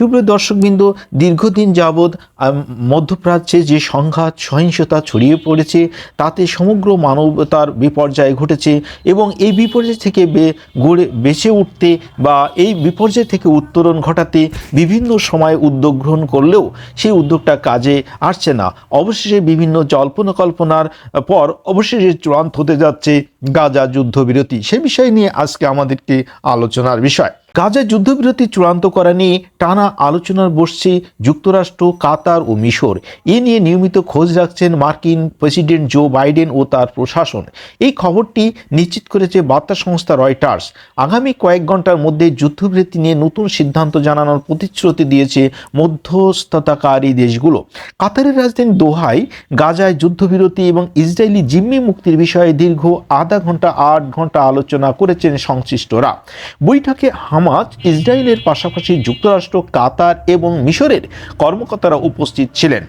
সুপ্রিয় দর্শকবৃন্দ, দীর্ঘদিন যাবৎ মধ্যপ্রাচ্যে যে সংঘাত, সহিংসতা ছড়িয়ে পড়েছে, তাতে সমগ্র মানবতার বিপর্যয় ঘটেছে এবং এই বিপর্যয় থেকে গড়ে, বেঁচে উঠতে বা এই বিপর্যয় থেকে উত্তরণ ঘটাতে বিভিন্ন সময় উদ্যোগ গ্রহণ করলেও সেই উদ্যোগটা কাজে আসছে না। অবশেষে বিভিন্ন জল্পনা কল্পনার পর অবশেষে চূড়ান্ত হতে যাচ্ছে গাজা যুদ্ধবিরতি। সে বিষয় নিয়ে আজকে আমাদেরকে আলোচনার বিষয়। গাজা যুদ্ধবিরতি চূড়ান্ত করা নিয়ে টানা আলোচনার বসছে যুক্তরাষ্ট্র, কাতার ও মিশর। এ নিয়ে নিয়মিত খোঁজ রাখছেন মার্কিন প্রেসিডেন্ট জো বাইডেন ও তার প্রশাসন। এই খবরটি নিশ্চিত করেছে বার্তা সংস্থা রয়টার্স। আগামী কয়েক ঘণ্টার মধ্যে যুদ্ধবিরতি নিয়ে নতুন সিদ্ধান্ত জানানোর প্রতিশ্রুতি দিয়েছে মধ্যস্থতাকারী দেশগুলো। কাতারের রাজধানী দোহায় গাজায় যুদ্ধবিরতি এবং ইসরায়েলি জিম্মি মুক্তির বিষয়ে দীর্ঘ আধা ঘণ্টা, আট ঘণ্টা আলোচনা করেছেন সংশ্লিষ্টরা। বৈঠকে হামাজ ইসরায়েলের পাশাপাশি যুক্তরাষ্ট্র, কাতার এবং মিশরের কর্মকর্তারা উপস্থিত ছিলেন।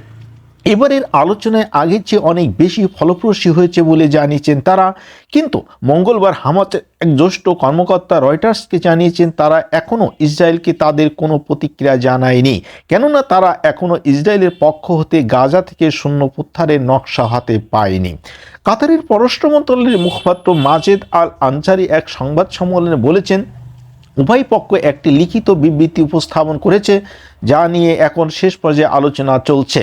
এবারের আলোচনায় আগের চেয়ে অনেক বেশি ফলপ্রসূ হয়েছে বলে জানিয়েছেন তারা। কিন্তু মঙ্গলবার হামাসের এক জ্যেষ্ঠ কর্মকর্তা রয়টার্সকে জানিয়েছেন, তারা এখনও ইসরায়েলকে তাদের কোনো প্রতিক্রিয়া জানায়নি। কেননা তারা এখনও ইসরায়েলের পক্ষ হতে গাজা থেকে শূন্য প্রত্যাহারের নকশা হাতে পায়নি। কাতারের পররাষ্ট্র মন্ত্রণালয়ের মুখপাত্র মাজেদ আল আনসারি এক সংবাদ সম্মেলনে বলেছেন উভয় পক্ষ একটি লিখিত বিবৃতি উপস্থাপন করেছে, যা নিয়ে এখন শেষ পর্যায়ে আলোচনা চলছে।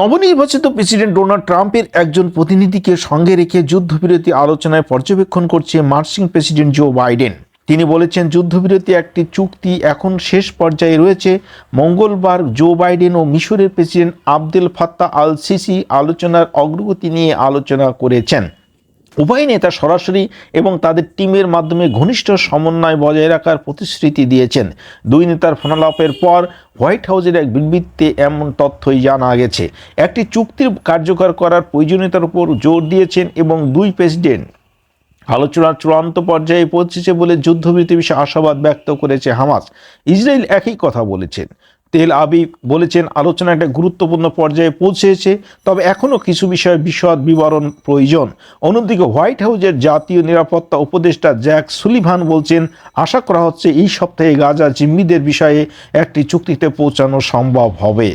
নবনির্বাচিত প্রেসিডেন্ট ডোনাল্ড ট্রাম্পের একজন প্রতিনিধিকে সঙ্গে রেখে যুদ্ধবিরতি আলোচনায় পর্যবেক্ষণ করছে মার্সিং প্রেসিডেন্ট জো বাইডেন। তিনি বলেছেন, যুদ্ধবিরতি একটি চুক্তি এখন শেষ পর্যায়ে রয়েছে। মঙ্গলবার জো বাইডেন ও মিশরের president Abdel Fattah al Sisi আলোচনার অগ্রগতি নিয়ে আলোচনা করেছেন। উভয় নেতা সরাসরি এবং তাদের টিমের মাধ্যমে ঘনিষ্ঠ সমন্বয় বজায় রাখার প্রতিশ্রুতি দিয়েছেন। দুই নেতার ফোনালাপের পর হোয়াইট হাউসের এক বিবৃতিতে এমন তথ্যই জানা গেছে। একটি চুক্তির কার্যকর করার প্রয়োজনীয়তার উপর জোর দিয়েছেন এবং দুই প্রেসিডেন্ট। আলোচনার চূড়ান্ত পর্যায়ে পৌঁছেছে বলে যুদ্ধবিরতি বিষয়ে আশাবাদ ব্যক্ত করেছে হামাস। ইসরায়েল একই কথা বলেছেন। তেল আবিব বলেছেন আলোচনা একটা গুরুত্বপূর্ণ পর্যায়ে পৌঁছেছে, তবে এখনও কিছু বিষয়ে বিশদ বিবরণ প্রয়োজন। অন্যদিকে হোয়াইট হাউজের জাতীয় নিরাপত্তা উপদেষ্টা জ্যাক সুলিভান বলছেন, আশা করা হচ্ছে এই সপ্তাহে গাজা জিম্মিদের বিষয়ে একটি চুক্তিতে পৌঁছানো সম্ভব হবে।